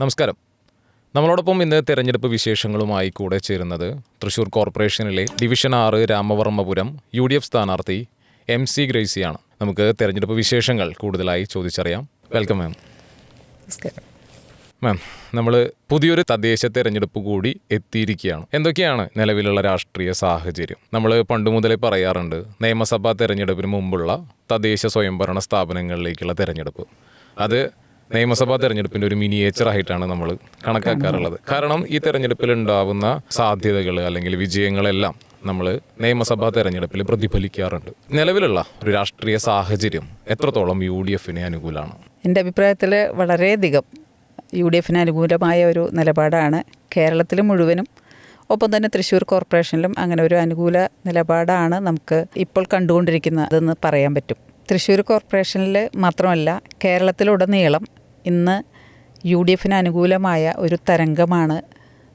നമസ്കാരം. നമ്മളോടൊപ്പം ഇന്ന് തെരഞ്ഞെടുപ്പ് വിശേഷങ്ങളുമായി കൂടെ ചേരുന്നത് തൃശൂർ കോർപ്പറേഷനിലെ ഡിവിഷൻ ആറ് രാമവർമ്മപുരം യു ഡി എഫ് സ്ഥാനാർത്ഥി എം സി ഗ്രേസിയാണ്. നമുക്ക് തെരഞ്ഞെടുപ്പ് വിശേഷങ്ങൾ കൂടുതലായി ചോദിച്ചറിയാം. വെൽക്കം മാം നമസ്കാരം. മാം നമ്മൾ പുതിയൊരു തദ്ദേശ തെരഞ്ഞെടുപ്പ് കൂടി എത്തിയിരിക്കുകയാണ്. എന്തൊക്കെയാണ് നിലവിലുള്ള രാഷ്ട്രീയ സാഹചര്യം? നമ്മൾ പണ്ട് മുതലേ പറയാറുണ്ട് നിയമസഭാ തെരഞ്ഞെടുപ്പിന് മുമ്പുള്ള തദ്ദേശ സ്വയംഭരണ സ്ഥാപനങ്ങളിലേക്കുള്ള തെരഞ്ഞെടുപ്പ്. അത് നിയമസഭാ തെരഞ്ഞെടുപ്പിന്റെ ഒരു മിനിയേച്ചർ ആയിട്ടാണ് നമ്മൾ കണക്കാക്കാറുള്ളത്. കാരണം ഈ തെരഞ്ഞെടുപ്പിൽ ഉണ്ടാവുന്ന സാധ്യതകൾ അല്ലെങ്കിൽ വിജയങ്ങളെല്ലാം നമ്മൾ നിയമസഭാ തെരഞ്ഞെടുപ്പിൽ പ്രതിഫലിക്കാറുണ്ട്. നിലവിലുള്ള ഒരു രാഷ്ട്രീയ സാഹചര്യം എത്രത്തോളം യു ഡി എഫിന് അനുകൂലമാണ്? എന്റെ അഭിപ്രായത്തിൽ വളരെയധികം യു ഡി എഫിന് അനുകൂലമായ ഒരു നിലപാടാണ് കേരളത്തിൽ മുഴുവനും. ഒപ്പം തന്നെ തൃശ്ശൂർ കോർപ്പറേഷനിലും അങ്ങനെ ഒരു അനുകൂല നിലപാടാണ് നമുക്ക് ഇപ്പോൾ കണ്ടുകൊണ്ടിരിക്കുന്നതെന്ന് പറയാൻ പറ്റും. തൃശ്ശൂർ കോർപ്പറേഷനിൽ മാത്രമല്ല കേരളത്തിലുടനീളം ഇന്ന് യു ഡി എഫിന് അനുകൂലമായ ഒരു തരംഗമാണ്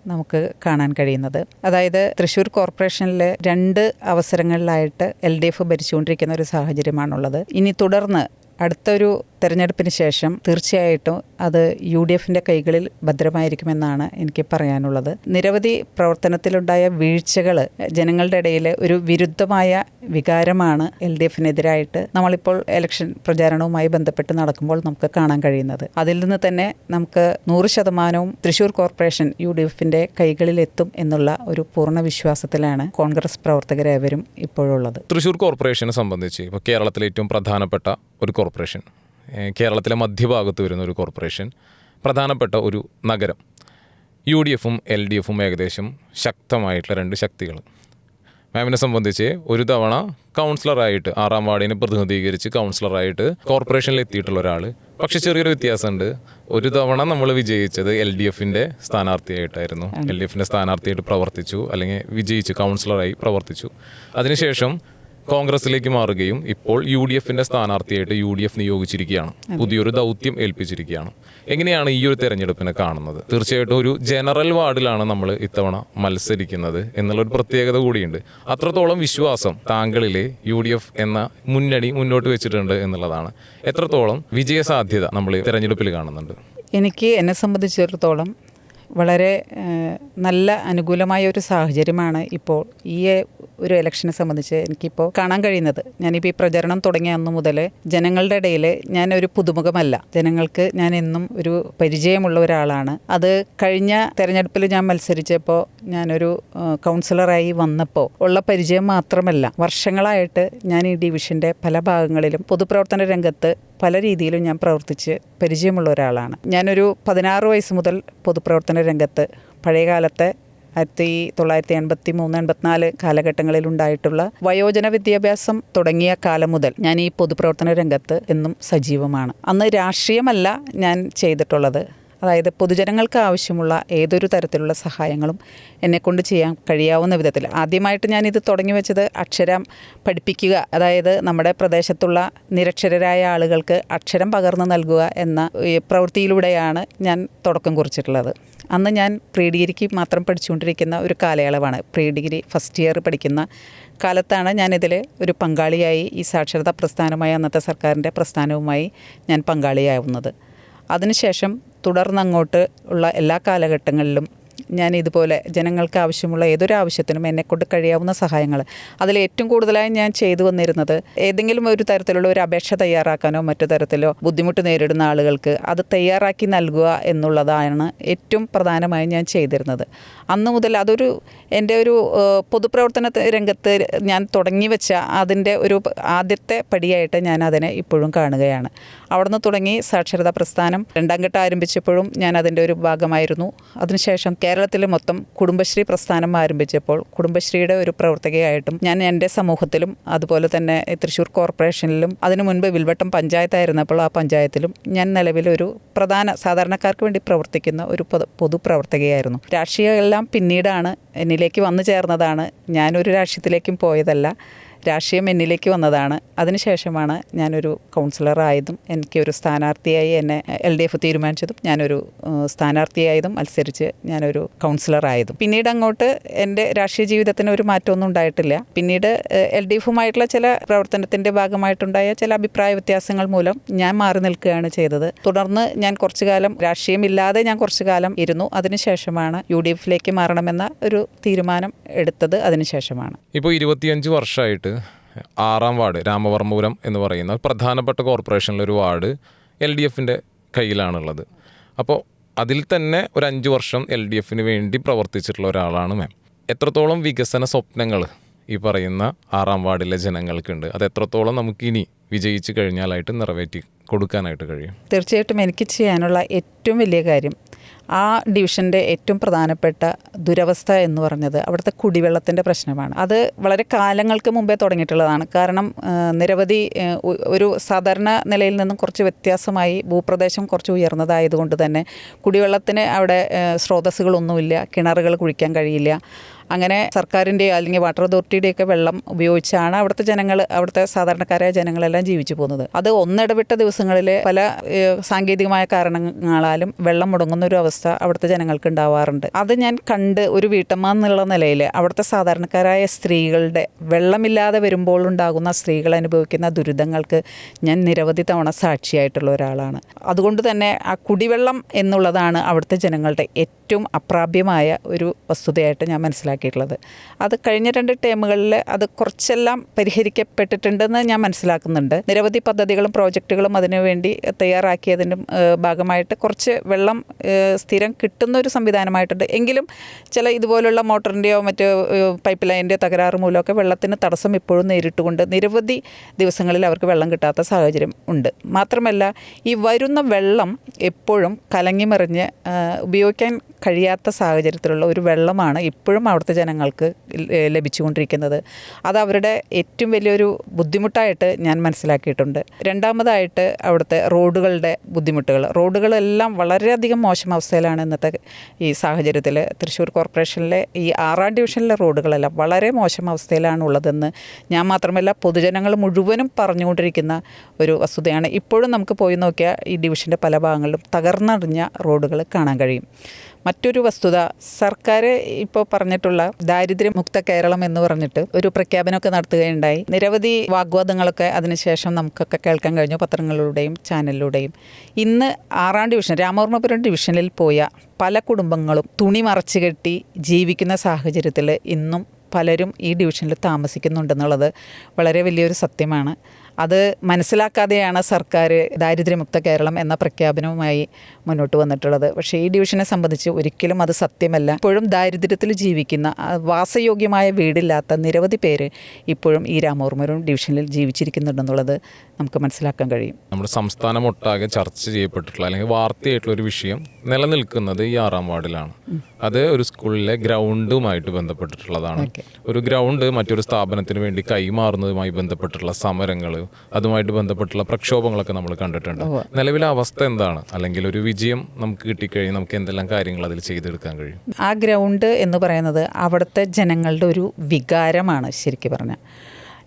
നമുക്ക് കാണാൻ കഴിയുന്നത്. അതായത് തൃശ്ശൂർ കോർപ്പറേഷനിലെ രണ്ട് അവസരങ്ങളിലായിട്ട് എൽ ഡി എഫ് ഭരിച്ചുകൊണ്ടിരിക്കുന്ന ഒരു സാഹചര്യമാണുള്ളത്. ഇനി തുടർന്ന് അടുത്തൊരു തെരഞ്ഞെടുപ്പിന് ശേഷം തീർച്ചയായിട്ടും അത് യു ഡി എഫിന്റെ കൈകളിൽ ഭദ്രമായിരിക്കുമെന്നാണ് എനിക്ക് പറയാനുള്ളത്. നിരവധി പ്രവർത്തനത്തിലുണ്ടായ വീഴ്ചകൾ ജനങ്ങളുടെ ഇടയിൽ ഒരു വിരുദ്ധമായ വികാരമാണ് എൽ ഡി എഫിനെതിരായിട്ട് നമ്മളിപ്പോൾ ഇലക്ഷൻ പ്രചാരണവുമായി ബന്ധപ്പെട്ട് നടക്കുമ്പോൾ നമുക്ക് കാണാൻ കഴിയുന്നത്. അതിൽ നിന്ന് തന്നെ നമുക്ക് നൂറ് ശതമാനവും തൃശൂർ കോർപ്പറേഷൻ യു ഡി എഫിന്റെ കൈകളിലെത്തും എന്നുള്ള ഒരു പൂർണ വിശ്വാസത്തിലാണ് കോൺഗ്രസ് പ്രവർത്തകരേവരും ഇപ്പോഴുള്ളത്. തൃശൂർ കോർപ്പറേഷനെ സംബന്ധിച്ച് ഇപ്പോൾ കേരളത്തിലെ ഏറ്റവും പ്രധാനപ്പെട്ട ഒരു കോർപ്പറേഷൻ. കേരളത്തിലെ മധ്യഭാഗത്ത് വരുന്ന ഒരു കോർപ്പറേഷൻ പ്രധാനപ്പെട്ട ഒരു നഗരം. യു ഡി എഫും എൽ ഡി എഫും ഏകദേശം ശക്തമായിട്ടുള്ള രണ്ട് ശക്തികൾ മാമിനെ സംബന്ധിച്ച് ഒരു തവണ കൗൺസിലറായിട്ട് ആറാം വാർഡിനെ പ്രതിനിധീകരിച്ച് കൗൺസിലറായിട്ട് കോർപ്പറേഷനിൽ എത്തിയിട്ടുള്ള ഒരാൾ പക്ഷെ ചെറിയൊരു വ്യത്യാസമുണ്ട്. ഒരു തവണ നമ്മൾ വിജയിച്ചത് എൽ ഡി എഫിന്റെ സ്ഥാനാർത്ഥിയായിട്ടായിരുന്നു. എൽ ഡി എഫിന്റെ സ്ഥാനാർത്ഥിയായിട്ട് പ്രവർത്തിച്ചു അല്ലെങ്കിൽ വിജയിച്ചു കൗൺസിലറായി പ്രവർത്തിച്ചു. അതിനുശേഷം കോൺഗ്രസിലേക്ക് മാറുകയും ഇപ്പോൾ യു ഡി എഫിന്റെ സ്ഥാനാർത്ഥിയായിട്ട് യു ഡി എഫ് നിയോഗിച്ചിരിക്കുകയാണ് പുതിയൊരു ദൗത്യം ഏൽപ്പിച്ചിരിക്കുകയാണ്. എങ്ങനെയാണ് ഈ ഒരു തെരഞ്ഞെടുപ്പിനെ കാണുന്നത്? തീർച്ചയായിട്ടും ഒരു ജനറൽ വാർഡിലാണ് നമ്മൾ ഇത്തവണ മത്സരിക്കുന്നത് എന്നുള്ളൊരു പ്രത്യേകത കൂടിയുണ്ട്. അത്രത്തോളം വിശ്വാസം താങ്കളിലെ യു ഡി എഫ് എന്ന മുന്നണി മുന്നോട്ട് വെച്ചിട്ടുണ്ട് എന്നുള്ളതാണ്. എത്രത്തോളം വിജയ സാധ്യത നമ്മൾ തെരഞ്ഞെടുപ്പിൽ കാണുന്നുണ്ട്? എനിക്ക് എന്നെ സംബന്ധിച്ചിടത്തോളം വളരെ നല്ല അനുകൂലമായ ഒരു സാഹചര്യമാണ് ഇപ്പോൾ ഈ ഒരു ഇലക്ഷനെ സംബന്ധിച്ച് എനിക്കിപ്പോൾ കാണാൻ കഴിയുന്നത്. ഞാനിപ്പോൾ ഈ പ്രചരണം തുടങ്ങിയ അന്നു മുതൽ ജനങ്ങളുടെ ഇടയിൽ ഒരു പുതുമുഖമല്ല. ജനങ്ങൾക്ക് ഞാൻ എന്നും ഒരു പരിചയമുള്ള ഒരാളാണ്. അത് കഴിഞ്ഞ തെരഞ്ഞെടുപ്പിൽ ഞാൻ മത്സരിച്ചപ്പോൾ ഞാനൊരു കൗൺസിലറായി വന്നപ്പോൾ ഉള്ള പരിചയം മാത്രമല്ല വർഷങ്ങളായിട്ട് ഞാൻ ഈ ഡിവിഷന്റെ പല ഭാഗങ്ങളിലും പൊതുപ്രവർത്തന രംഗത്ത് പല രീതിയിലും ഞാൻ പ്രവർത്തിച്ച് പരിചയമുള്ള ഒരാളാണ്. ഞാനൊരു പതിനാറ് വയസ്സ് മുതൽ പൊതുപ്രവർത്തന രംഗത്ത് പഴയകാലത്തെ ആയിരത്തി തൊള്ളായിരത്തി എൺപത്തി മൂന്ന് എൺപത്തിനാല് കാലഘട്ടങ്ങളിൽ ഉണ്ടായിട്ടുള്ള വയോജന വിദ്യാഭ്യാസം തുടങ്ങിയ കാലം മുതൽ ഞാൻ ഈ പൊതുപ്രവർത്തന രംഗത്ത് എന്നും സജീവമാണ്. അന്ന് രാഷ്ട്രീയമല്ല ഞാൻ ചെയ്തിട്ടുള്ളത്. അതായത് പൊതുജനങ്ങൾക്ക് ആവശ്യമുള്ള ഏതൊരു തരത്തിലുള്ള സഹായങ്ങളും എന്നെക്കൊണ്ട് ചെയ്യാൻ കഴിയാവുന്ന വിധത്തിൽ. ആദ്യമായിട്ട് ഞാനിത് തുടങ്ങി വെച്ചത് അക്ഷരം പഠിപ്പിക്കുക അതായത് നമ്മുടെ പ്രദേശത്തുള്ള നിരക്ഷരരായ ആളുകൾക്ക് അക്ഷരം പകർന്നു നൽകുക എന്ന പ്രവൃത്തിയിലൂടെയാണ് ഞാൻ തുടക്കം കുറിച്ചിട്ടുള്ളത്. അന്ന് ഞാൻ പ്രീ ഡിഗ്രിക്ക് മാത്രം പഠിച്ചുകൊണ്ടിരിക്കുന്ന ഒരു കാലയളവാണ്. പ്രീ ഡിഗ്രി ഫസ്റ്റ് ഇയർ പഠിക്കുന്ന കാലത്താണ് ഞാനിതിൽ ഒരു പങ്കാളിയായി ഈ സാക്ഷരതാ പ്രസ്ഥാനമായ അന്നത്തെ സർക്കാരിന്റെ പ്രസ്ഥാനവുമായി ഞാൻ പങ്കാളിയാവുന്നത്. അതിനുശേഷം തുടർന്നങ്ങോട്ട് ഉള്ള എല്ലാ കാലഘട്ടങ്ങളിലും ഞാൻ ഇതുപോലെ ജനങ്ങൾക്ക് ആവശ്യമുള്ള ഏതൊരു ആവശ്യത്തിനും എന്നെക്കൊണ്ട് കഴിയാവുന്ന സഹായങ്ങൾ. അതിൽ ഏറ്റവും കൂടുതലായി ഞാൻ ചെയ്തു വന്നിരുന്നത് ഏതെങ്കിലും ഒരു തരത്തിലുള്ള ഒരു അപേക്ഷ തയ്യാറാക്കാനോ മറ്റു തരത്തിലോ ബുദ്ധിമുട്ട് നേരിടുന്ന ആളുകൾക്ക് അത് തയ്യാറാക്കി നൽകുക എന്നുള്ളതാണ് ഏറ്റവും പ്രധാനമായും ഞാൻ ചെയ്തിരുന്നത്. അന്ന് മുതൽ അതൊരു എന്റെ ഒരു പൊതുപ്രവർത്തന രംഗത്ത് ഞാൻ തുടങ്ങി വെച്ച അതിന്റെ ഒരു ആദ്യത്തെ പടിയായിട്ട് ഞാൻ അതിനെ ഇപ്പോഴും കാണുകയാണ്. അവിടുന്ന് തുടങ്ങി സാക്ഷരതാ പ്രസ്ഥാനം. രണ്ടാം ഘട്ടം ആരംഭിച്ചപ്പോഴും ഞാൻ അതിന്റെ ഒരു ഭാഗമായിരുന്നു. അതിനുശേഷം കേരളത്തിൽ മൊത്തം കുടുംബശ്രീ പ്രസ്ഥാനം ആരംഭിച്ചപ്പോൾ കുടുംബശ്രീയുടെ ഒരു പ്രവർത്തകയായിട്ടും ഞാൻ എന്റെ സമൂഹത്തിലും അതുപോലെ തന്നെ തൃശ്ശൂർ കോർപ്പറേഷനിലും അതിനു മുൻപ് വിൽവട്ടം പഞ്ചായത്തായിരുന്നപ്പോൾ ആ പഞ്ചായത്തിലും ഞാൻ നിലവിലൊരു പ്രധാന സാധാരണക്കാർക്ക് വേണ്ടി പ്രവർത്തിക്കുന്ന ഒരു പൊതു പൊതുപ്രവർത്തകയായിരുന്നു. രാഷ്ട്രീയമെല്ലാം പിന്നീടാണ് എന്നിലേക്ക് വന്നു ചേർന്നതാണ്. ഞാനൊരു രാഷ്ട്രീയത്തിലേക്കും പോയതല്ല. രാഷ്ട്രീയം എന്നിലേക്ക് വന്നതാണ്. അതിനുശേഷമാണ് ഞാനൊരു കൗൺസിലറായതും എനിക്ക് ഒരു സ്ഥാനാർത്ഥിയായി എന്നെ എൽ ഡി എഫ് തീരുമാനിച്ചതും ഞാനൊരു സ്ഥാനാർത്ഥിയായതും മത്സരിച്ച് ഞാനൊരു കൗൺസിലറായതും പിന്നീട് അങ്ങോട്ട് എന്റെ രാഷ്ട്രീയ ജീവിതത്തിന് ഒരു മാറ്റമൊന്നും ഉണ്ടായിട്ടില്ല. പിന്നീട് എൽ ഡി എഫുമായിട്ടുള്ള ചില പ്രവർത്തനത്തിന്റെ ഭാഗമായിട്ടുണ്ടായ ചില അഭിപ്രായ വ്യത്യാസങ്ങൾ മൂലം ഞാൻ മാറി നിൽക്കുകയാണ് ചെയ്തത്. തുടർന്ന് ഞാൻ കുറച്ചു കാലം രാഷ്ട്രീയമില്ലാതെ ഞാൻ കുറച്ചു കാലം ഇരുന്നു അതിനുശേഷമാണ് യു ഡി എഫിലേക്ക് മാറണമെന്ന ഒരു തീരുമാനം എടുത്തത്. അതിനുശേഷമാണ് ഇപ്പോൾ ഇരുപത്തിയഞ്ച് വർഷമായിട്ട് ആറാം വാർഡ് രാമവർമ്മപുരം എന്ന് പറയുന്ന പ്രധാനപ്പെട്ട കോർപ്പറേഷനിലെ ഒരു വാർഡ് എൽ ഡി എഫിന്റെ കയ്യിലാണുള്ളത്. അപ്പോൾ അതിൽ തന്നെ ഒരു അഞ്ച് വർഷം എൽ ഡി എഫിന് വേണ്ടി പ്രവർത്തിച്ചിട്ടുള്ള ഒരാളാണ് മാം. എത്രത്തോളം വികസന സ്വപ്നങ്ങൾ ഈ പറയുന്ന ആറാം വാർഡിലെ ജനങ്ങൾക്കുണ്ട്. അത് എത്രത്തോളം നമുക്കിനി വിജയിച്ചു കഴിഞ്ഞാലായിട്ട് നിറവേറ്റി കൊടുക്കാനായിട്ട് കഴിയും? തീർച്ചയായിട്ടും എനിക്ക് ചെയ്യാനുള്ള ഏറ്റവും വലിയ കാര്യം ആ ഡിവിഷന്റെ ഏറ്റവും പ്രധാനപ്പെട്ട ദുരവസ്ഥ എന്ന് പറഞ്ഞത് അവിടുത്തെ കുടിവെള്ളത്തിന്റെ പ്രശ്നമാണ്. അത് വളരെ കാലങ്ങൾക്ക് മുമ്പേ തുടങ്ങിയിട്ടുള്ളതാണ്. കാരണം നിരവധി ഒരു സാധാരണ നിലയിൽ നിന്നും കുറച്ച് വ്യത്യാസമായി ഭൂപ്രദേശം കുറച്ച് ഉയർന്നതായതുകൊണ്ട് തന്നെ കുടിവെള്ളത്തിന് അവിടെ സ്രോതസ്സുകളൊന്നുമില്ല കിണറുകൾ കുഴിക്കാൻ കഴിയില്ല. അങ്ങനെ സർക്കാരിന്റെ അല്ലെങ്കിൽ വാട്ടർ അതോറിറ്റിയുടെയൊക്കെ വെള്ളം ഉപയോഗിച്ചാണ് അവിടുത്തെ ജനങ്ങൾ അവിടുത്തെ സാധാരണക്കാരായ ജനങ്ങളെല്ലാം ജീവിച്ചു പോകുന്നത്. അത് ഒന്നിടവിട്ട ദിവസങ്ങളിൽ പല സാങ്കേതികമായ കാരണങ്ങളാലും വെള്ളം മുടങ്ങുന്ന ഒരു അവസ്ഥ അവിടുത്തെ ജനങ്ങൾക്ക് ഉണ്ടാവാറുണ്ട്. അത് ഞാൻ കണ്ട് ഒരു വീട്ടമ്മ എന്നുള്ള നിലയിൽ അവിടുത്തെ സാധാരണക്കാരായ സ്ത്രീകളുടെ വെള്ളമില്ലാതെ വരുമ്പോൾ ഉണ്ടാകുന്ന സ്ത്രീകൾ അനുഭവിക്കുന്ന ദുരിതങ്ങൾക്ക് ഞാൻ നിരവധി തവണ സാക്ഷിയായിട്ടുള്ള ഒരാളാണ്. അതുകൊണ്ട് തന്നെ ആ കുടിവെള്ളം എന്നുള്ളതാണ് അവിടുത്തെ ജനങ്ങളുടെ ഏറ്റവും അപ്രാപ്യമായ ഒരു വസ്തുതയായിട്ട് ഞാൻ മനസ്സിലാക്കിയിട്ടുള്ളത്. അത് കഴിഞ്ഞ രണ്ട് ടേമുകളിൽ അത് കുറച്ചെല്ലാം പരിഹരിക്കപ്പെട്ടിട്ടുണ്ടെന്ന് ഞാൻ മനസ്സിലാക്കുന്നുണ്ട്. നിരവധി പദ്ധതികളും പ്രോജക്റ്റുകളും അതിനുവേണ്ടി തയ്യാറാക്കിയതിന്റെ ഭാഗമായിട്ട് കുറച്ച് വെള്ളം സ്ഥിരം കിട്ടുന്ന ഒരു സംവിധാനമായിട്ടുണ്ട്. എങ്കിലും ചില ഇതുപോലുള്ള മോട്ടറിന്റെയോ മറ്റ് പൈപ്പ് ലൈനിന്റെയോ തകരാറ് മൂലമൊക്കെ വെള്ളത്തിന് തടസ്സം ഇപ്പോഴും നേരിട്ടുകൊണ്ട് നിരവധി ദിവസങ്ങളിൽ അവർക്ക് വെള്ളം കിട്ടാത്ത സാഹചര്യം ഉണ്ട്. മാത്രമല്ല ഈ വരുന്ന വെള്ളം എപ്പോഴും കലങ്ങിമറിഞ്ഞ് ഉപയോഗിക്കാൻ കഴിയാത്ത സാഹചര്യത്തിലുള്ള ഒരു വെള്ളമാണ് ഇപ്പോഴും അവിടുത്തെ ജനങ്ങൾക്ക് ലഭിച്ചുകൊണ്ടിരിക്കുന്നത്. അത് അവരുടെ ഏറ്റവും വലിയൊരു ബുദ്ധിമുട്ടായിട്ട് ഞാൻ മനസ്സിലാക്കിയിട്ടുണ്ട്. രണ്ടാമതായിട്ട് അവിടുത്തെ റോഡുകളുടെ ബുദ്ധിമുട്ടുകൾ. റോഡുകളെല്ലാം വളരെയധികം മോശം അവസ്ഥയിലാണ് ഇന്നത്തെ ഈ സാഹചര്യത്തിൽ തൃശ്ശൂർ കോർപ്പറേഷനിലെ ഈ ആറാം ഡിവിഷനിലെ റോഡുകളെല്ലാം വളരെ മോശം അവസ്ഥയിലാണ് ഉള്ളതെന്ന് ഞാൻ മാത്രമല്ല പൊതുജനങ്ങൾ മുഴുവനും പറഞ്ഞുകൊണ്ടിരിക്കുന്ന ഒരു വസ്തുതയാണ്. ഇപ്പോഴും നമുക്ക് പോയി നോക്കിയാൽ ഈ ഡിവിഷന്റെ പല ഭാഗങ്ങളിലും തകർന്നടിഞ്ഞ റോഡുകൾ കാണാൻ കഴിയും. മറ്റൊരു വസ്തുത സർക്കാർ ഇപ്പോൾ പറഞ്ഞിട്ടുള്ള ദാരിദ്ര്യമുക്ത കേരളം എന്ന് പറഞ്ഞിട്ട് ഒരു പ്രഖ്യാപനമൊക്കെ നടത്തുകയുണ്ടായി. നിരവധി വാഗ്വാദങ്ങളൊക്കെ അതിനുശേഷം നമുക്കൊക്കെ കേൾക്കാൻ കഴിഞ്ഞു പത്രങ്ങളിലൂടെയും ചാനലിലൂടെയും. ഇന്ന് ആറാം ഡിവിഷൻ രാമവർമ്മപുരം ഡിവിഷനിൽ പോയ പല കുടുംബങ്ങളും തുണി മറച്ചു കെട്ടി ജീവിക്കുന്ന സാഹചര്യത്തിൽ ഇന്നും പലരും ഈ ഡിവിഷനിൽ താമസിക്കുന്നുണ്ടെന്നുള്ളത് വളരെ വലിയൊരു സത്യമാണ്. അത് മനസ്സിലാക്കാതെയാണ് സർക്കാർ ദാരിദ്ര്യമുക്ത കേരളം എന്ന പ്രഖ്യാപനവുമായി മുന്നോട്ട് വന്നിട്ടുള്ളത്. പക്ഷേ ഈ ഡിവിഷനെ സംബന്ധിച്ച് ഒരിക്കലും അത് സത്യമല്ല. ഇപ്പോഴും ദാരിദ്ര്യത്തിൽ ജീവിക്കുന്ന വാസയോഗ്യമായ വീടില്ലാത്ത നിരവധി പേര് ഇപ്പോഴും ഈ രാമവർമ്മരും ഡിവിഷനിൽ ജീവിച്ചിരിക്കുന്നുണ്ടെന്നുള്ളത് നമുക്ക് മനസ്സിലാക്കാൻ കഴിയും. നമ്മുടെ സംസ്ഥാനം ഒട്ടാകെ ചർച്ച ചെയ്യപ്പെട്ടിട്ടുള്ള അല്ലെങ്കിൽ വാർത്തയായിട്ടുള്ള ഒരു വിഷയം നിലനിൽക്കുന്നത് ഈ ആറാം വാർഡിലാണ്. അത് ഒരു സ്കൂളിലെ ഗ്രൗണ്ടുമായിട്ട് ബന്ധപ്പെട്ടിട്ടുള്ളതാണ്. ഒരു ഗ്രൗണ്ട് മറ്റൊരു സ്ഥാപനത്തിന് വേണ്ടി കൈമാറുന്നതുമായി ബന്ധപ്പെട്ടിട്ടുള്ള സമരങ്ങൾ അതുമായിട്ട് ബന്ധപ്പെട്ടുള്ള പ്രക്ഷോഭങ്ങളൊക്കെ നമ്മൾ കണ്ടിട്ടുണ്ട്. നിലവിലെ അവസ്ഥ എന്താണ്? അല്ലെങ്കിൽ ഒരു വിജയം നമുക്ക് കിട്ടിക്കഴിഞ്ഞാൽ നമുക്ക് എന്തെല്ലാം കാര്യങ്ങൾ അതിൽ ചെയ്തെടുക്കാൻ കഴിയും? ആ ഗ്രൗണ്ട് എന്ന് പറയുന്നത് അവിടുത്തെ ജനങ്ങളുടെ ഒരു വികാരമാണ് ശരിക്കും പറഞ്ഞാൽ.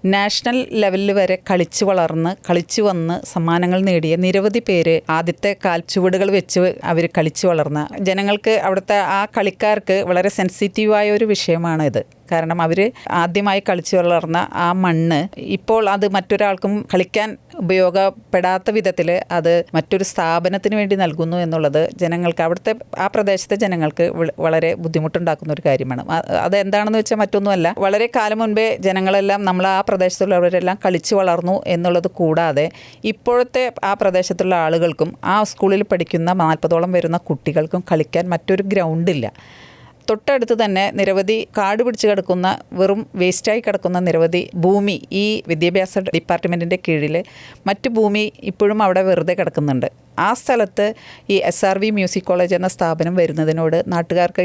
നാഷണൽ ലെവലിൽ വരെ കളിച്ചു വളർന്ന് കളിച്ചു വന്ന് സമ്മാനങ്ങൾ നേടിയ നിരവധി പേര് ആദ്യത്തെ കാൽച്ചുവടുകൾ വെച്ച് അവർ കളിച്ചു വളർന്ന ജനങ്ങൾക്ക് അവിടുത്തെ ആ കളിക്കാർക്ക് വളരെ സെൻസിറ്റീവായ ഒരു വിഷയമാണ് ഇത് കാരണം അവർ ആദ്യമായി കളിച്ചു വളർന്ന ആ മണ്ണ്. ഇപ്പോൾ അത് മറ്റൊരാൾക്കും കളിക്കാൻ ഉപയോഗപ്പെടാത്ത വിധത്തിൽ അത് മറ്റൊരു സ്ഥാപനത്തിന് വേണ്ടി നൽകുന്നു എന്നുള്ളത് ജനങ്ങൾക്ക് അവിടുത്തെ ആ പ്രദേശത്തെ ജനങ്ങൾക്ക് വള- വളരെ ബുദ്ധിമുട്ടുണ്ടാക്കുന്ന ഒരു കാര്യമാണ്. അത് അതെന്താണെന്ന് വെച്ചാൽ മറ്റൊന്നുമല്ല വളരെ കാലം മുൻപേ ജനങ്ങളെല്ലാം നമ്മൾ ആ പ്രദേശത്തുള്ളവരെല്ലാം കളിച്ചു വളർന്നു എന്നുള്ളത് കൂടാതെ ഇപ്പോഴത്തെ ആ പ്രദേശത്തുള്ള ആളുകൾക്കും ആ സ്കൂളിൽ പഠിക്കുന്ന നാൽപ്പതോളം വരുന്ന കുട്ടികൾക്കും കളിക്കാൻ മറ്റൊരു ഗ്രൗണ്ടില്ല. തൊട്ടടുത്ത് തന്നെ നിരവധി കാട് പിടിച്ച് കിടക്കുന്ന വെറും വേസ്റ്റായി കിടക്കുന്ന നിരവധി ഭൂമി ഈ വിദ്യാഭ്യാസ ഡിപ്പാർട്ട്മെന്റിന്റെ കീഴിൽ മറ്റു ഭൂമി ഇപ്പോഴും അവിടെ വെറുതെ കിടക്കുന്നുണ്ട്. ആ സ്ഥലത്ത് ഈ S R V music college എന്ന സ്ഥാപനം വരുന്നതിനോട് നാട്ടുകാർക്ക്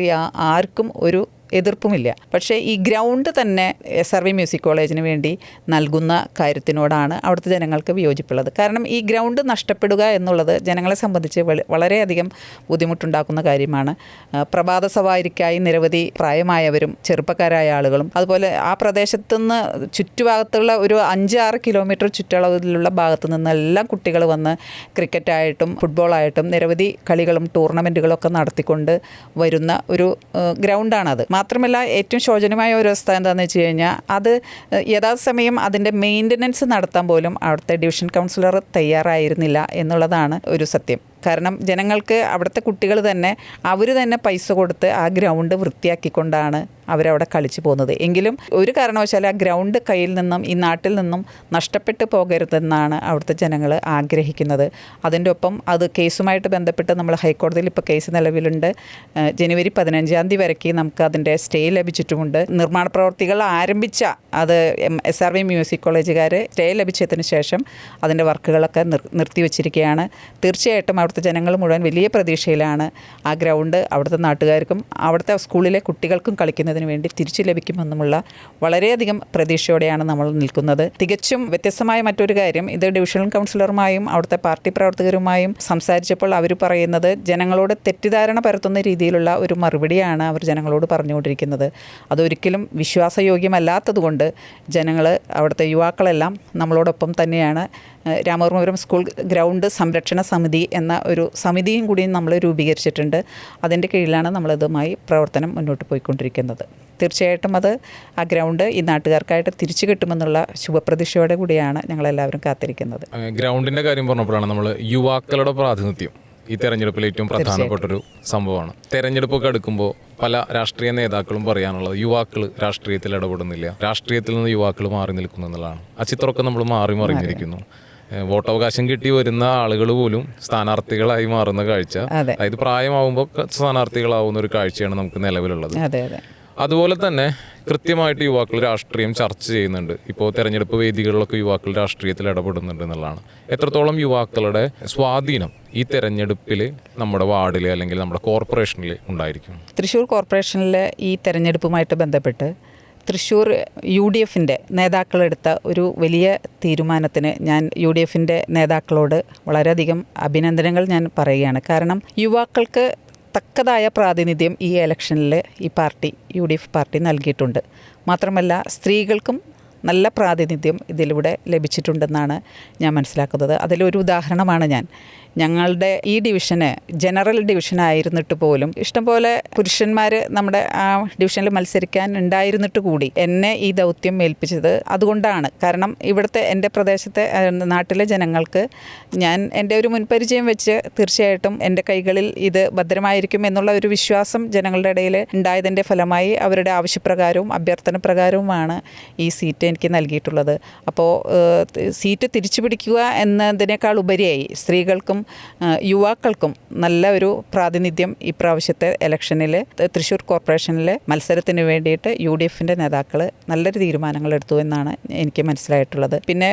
ആർക്കും ഒരു എതിർപ്പുമില്ല. പക്ഷേ ഈ ഗ്രൗണ്ട് തന്നെ എസ് ആർ വി മ്യൂസിക് കോളേജിന് വേണ്ടി നൽകുന്ന കാര്യത്തിനോടാണ് അവിടുത്തെ ജനങ്ങൾക്ക് വിയോജിപ്പുള്ളത്. കാരണം ഈ ഗ്രൗണ്ട് നഷ്ടപ്പെടുക എന്നുള്ളത് ജനങ്ങളെ സംബന്ധിച്ച് വള- വളരെയധികം ബുദ്ധിമുട്ടുണ്ടാക്കുന്ന കാര്യമാണ്. പ്രഭാത സവാരിക്കായി നിരവധി പ്രായമായവരും ചെറുപ്പക്കാരായ ആളുകളും അതുപോലെ ആ പ്രദേശത്തുനിന്ന് ചുറ്റുഭാഗത്തുള്ള ഒരു അഞ്ച് ആറ് കിലോമീറ്റർ ചുറ്റളവിലുള്ള ഭാഗത്തു നിന്നെല്ലാം കുട്ടികൾ വന്ന് ക്രിക്കറ്റായിട്ടും ഫുട്ബോളായിട്ടും നിരവധി കളികളും ടൂർണമെന്റുകളും ഒക്കെ നടത്തിക്കൊണ്ട് വരുന്ന ഒരു ഗ്രൗണ്ടാണത്. മാത്രമല്ല ഏറ്റവും ശോചനമായ ഒരു അവസ്ഥ എന്താണെന്ന് വെച്ച് കഴിഞ്ഞാൽ അത് യഥാസമയം അതിന്റെ മെയിന്റനൻസ് നടത്താൻ പോലും അവിടുത്തെ ഡിവിഷൻ കൗൺസിലർ തയ്യാറായിരുന്നില്ല എന്നുള്ളതാണ് ഒരു സത്യം. കാരണം ജനങ്ങൾക്ക് അവിടുത്തെ കുട്ടികൾ തന്നെ അവർ തന്നെ പൈസ കൊടുത്ത് ആ ഗ്രൗണ്ട് വൃത്തിയാക്കിക്കൊണ്ടാണ് അവരവിടെ കളിച്ചു പോകുന്നത്. എങ്കിലും ഒരു കാരണവശാലും ആ ഗ്രൗണ്ട് കയ്യിൽ നിന്നും ഈ നാട്ടിൽ നിന്നും നഷ്ടപ്പെട്ടു പോകരുതെന്നാണ് അവിടുത്തെ ജനങ്ങൾ ആഗ്രഹിക്കുന്നത്. അതിന്റെ ഒപ്പം അത് കേസുമായിട്ട് ബന്ധപ്പെട്ട് നമ്മൾ ഹൈക്കോടതിയിൽ ഇപ്പോൾ കേസ് നിലവിലുണ്ട്. ജനുവരി പതിനഞ്ചാം തീയതി വരയ്ക്ക് നമുക്ക് അതിന്റെ സ്റ്റേ ലഭിച്ചിട്ടുമുണ്ട്. നിർമ്മാണ പ്രവർത്തികൾ ആരംഭിച്ച അത് എസ് ആർ വി മ്യൂസിക് കോളേജുകാർ സ്റ്റേ ലഭിച്ചതിന് ശേഷം അതിന്റെ വർക്കുകളൊക്കെ നിർ നിർത്തിവെച്ചിരിക്കുകയാണ് തീർച്ചയായിട്ടും അവിടുത്തെ ജനങ്ങൾ മുഴുവൻ വലിയ പ്രതീക്ഷയിലാണ് ആ ഗ്രൗണ്ട് അവിടുത്തെ നാട്ടുകാർക്കും അവിടുത്തെ സ്കൂളിലെ കുട്ടികൾക്കും കളിക്കുന്നതിന് വേണ്ടി തിരിച്ചു ലഭിക്കുമെന്നുമുള്ള വളരെയധികം പ്രതീക്ഷയോടെയാണ് നമ്മൾ നിൽക്കുന്നത്. തികച്ചും വ്യത്യസ്തമായ മറ്റൊരു കാര്യം ഇത് ഡിവിഷണൽ കൗൺസിലറുമായും അവിടുത്തെ പാർട്ടി പ്രവർത്തകരുമായും സംസാരിച്ചപ്പോൾ അവർ പറയുന്നത് ജനങ്ങളോട് തെറ്റിദ്ധാരണ പരത്തുന്ന രീതിയിലുള്ള ഒരു മറുപടിയാണ് അവർ ജനങ്ങളോട് പറഞ്ഞുകൊണ്ടിരിക്കുന്നത്. അതൊരിക്കലും വിശ്വാസയോഗ്യമല്ലാത്തതുകൊണ്ട് ജനങ്ങൾ അവിടുത്തെ യുവാക്കളെല്ലാം നമ്മളോടൊപ്പം തന്നെയാണ് രാമവർമ്മപുരം സ്കൂൾ ഗ്രൗണ്ട് സംരക്ഷണ സമിതി എന്ന ഒരു സമിതിയും കൂടി നമ്മൾ രൂപീകരിച്ചിട്ടുണ്ട്. അതിന്റെ കീഴിലാണ് നമ്മളിതുമായി പ്രവർത്തനം മുന്നോട്ട് പോയിക്കൊണ്ടിരിക്കുന്നത്. തീർച്ചയായിട്ടും അത് ആ ഗ്രൗണ്ട് ഈ നാട്ടുകാർക്കായിട്ട് തിരിച്ചു കിട്ടുമെന്നുള്ള ശുഭപ്രതീക്ഷയോടെ കൂടിയാണ് ഞങ്ങളെല്ലാവരും കാത്തിരിക്കുന്നത്. ഗ്രൗണ്ടിന്റെ കാര്യം പറഞ്ഞപ്പോഴാണ് നമ്മൾ യുവാക്കളുടെ പ്രാതിനിധ്യം ഈ തെരഞ്ഞെടുപ്പിൽ ഏറ്റവും പ്രധാനപ്പെട്ട ഒരു സംഭവമാണ്. തെരഞ്ഞെടുപ്പൊക്കെ എടുക്കുമ്പോൾ പല രാഷ്ട്രീയ നേതാക്കളും പറയാനുള്ളത് യുവാക്കൾ രാഷ്ട്രീയത്തിൽ ഇടപെടുന്നില്ല രാഷ്ട്രീയത്തിൽ നിന്ന് യുവാക്കൾ മാറി നിൽക്കുന്നു എന്നുള്ളതാണ്. ആ ചിത്രമൊക്കെ നമ്മൾ മാറി മറിഞ്ഞിരിക്കുന്നു. വോട്ടവകാശം കിട്ടി വരുന്ന ആളുകൾ പോലും സ്ഥാനാർത്ഥികളായി മാറുന്ന കാഴ്ച. അതായത് പ്രായമാവുമ്പോൾ സ്ഥാനാർത്ഥികളാവുന്ന ഒരു കാഴ്ചയാണ് നമുക്ക് നിലവിലുള്ളത്. അതെ അതെ. അതുപോലെ തന്നെ കൃത്യമായിട്ട് യുവാക്കൾ രാഷ്ട്രീയം ചർച്ച ചെയ്യുന്നുണ്ട്. ഇപ്പോൾ തെരഞ്ഞെടുപ്പ് വേദികളിലൊക്കെ യുവാക്കൾ രാഷ്ട്രീയത്തിൽ ഇടപെടുന്നുണ്ട് എന്നുള്ളതാണ്. എത്രത്തോളം യുവാക്കളുടെ സ്വാധീനം ഈ തെരഞ്ഞെടുപ്പിൽ നമ്മുടെ വാർഡിൽ അല്ലെങ്കിൽ നമ്മുടെ കോർപ്പറേഷനിൽ ഉണ്ടായിരിക്കും? തൃശ്ശൂർ കോർപ്പറേഷനിലെ ഈ തെരഞ്ഞെടുപ്പുമായിട്ട് ബന്ധപ്പെട്ട് തൃശ്ശൂർ യു ഡി എഫിന്റെ നേതാക്കളെടുത്ത ഒരു വലിയ തീരുമാനത്തിന് ഞാൻ യു ഡി എഫിന്റെ നേതാക്കളോട് വളരെയധികം അഭിനന്ദനങ്ങൾ ഞാൻ പറയുകയാണ്. കാരണം യുവാക്കൾക്ക് തക്കതായ പ്രാതിനിധ്യം ഈ ഇലക്ഷനിൽ ഈ party U D F party നൽകിയിട്ടുണ്ട്. മാത്രമല്ല സ്ത്രീകൾക്കും നല്ല പ്രാതിനിധ്യം ഇതിലൂടെ ലഭിച്ചിട്ടുണ്ടെന്നാണ് ഞാൻ മനസ്സിലാക്കുന്നത്. അതിലൊരു ഉദാഹരണമാണ് ഞാൻ. ഞങ്ങളുടെ ഈ ഡിവിഷന് ജനറൽ ഡിവിഷനായിരുന്നിട്ട് പോലും ഇഷ്ടംപോലെ പുരുഷന്മാർ നമ്മുടെ ആ ഡിവിഷനിൽ മത്സരിക്കാൻ ഉണ്ടായിരുന്നിട്ട് കൂടി എന്നെ ഈ ദൗത്യം ഏൽപ്പിച്ചത് അതുകൊണ്ടാണ്. കാരണം ഇവിടുത്തെ എന്റെ പ്രദേശത്തെ നാട്ടിലെ ജനങ്ങൾക്ക് ഞാൻ എന്റെ ഒരു മുൻപരിചയം വെച്ച് തീർച്ചയായിട്ടും എന്റെ കൈകളിൽ ഇത് ഭദ്രമായിരിക്കും എന്നുള്ള ഒരു വിശ്വാസം ജനങ്ങളുടെ ഇടയിൽ ഉണ്ടായതിന്റെ ഫലമായി അവരുടെ ആവശ്യപ്രകാരവും അഭ്യർത്ഥന പ്രകാരവുമാണ് ഈ സീറ്റ് എനിക്ക് നൽകിയിട്ടുള്ളത്. അപ്പോൾ സീറ്റ് തിരിച്ചു പിടിക്കുക എന്നതിനേക്കാൾ ഉപരിയായി സ്ത്രീകൾക്കും യുവാക്കൾക്കും നല്ല ഒരു പ്രാതിനിധ്യം ഇപ്രാവശ്യത്തെ ഇലക്ഷനിൽ തൃശ്ശൂർ കോർപ്പറേഷനിലെ മത്സരത്തിന് വേണ്ടിയിട്ട് യു ഡി എഫിന്റെ നേതാക്കൾ നല്ലൊരു തീരുമാനങ്ങൾ എടുത്തു എന്നാണ് എനിക്ക് മനസ്സിലായിട്ടുള്ളത്. പിന്നെ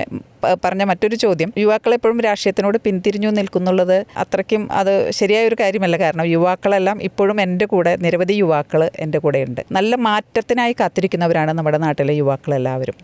പറഞ്ഞ മറ്റൊരു ചോദ്യം. യുവാക്കൾ എപ്പോഴും രാഷ്ട്രീയത്തിനോട് പിന്തിരിഞ്ഞു നിൽക്കുന്നുള്ളത് അത്രയ്ക്കും അത് ശരിയായ ഒരു കാര്യമല്ല. കാരണം യുവാക്കളെല്ലാം ഇപ്പോഴും എന്റെ കൂടെ നിരവധി യുവാക്കൾ എന്റെ കൂടെയുണ്ട്. നല്ല മാറ്റത്തിനായി കാത്തിരിക്കുന്നവരാണ് നമ്മുടെ നാട്ടിലെ യുവാക്കളെല്ലാവരും.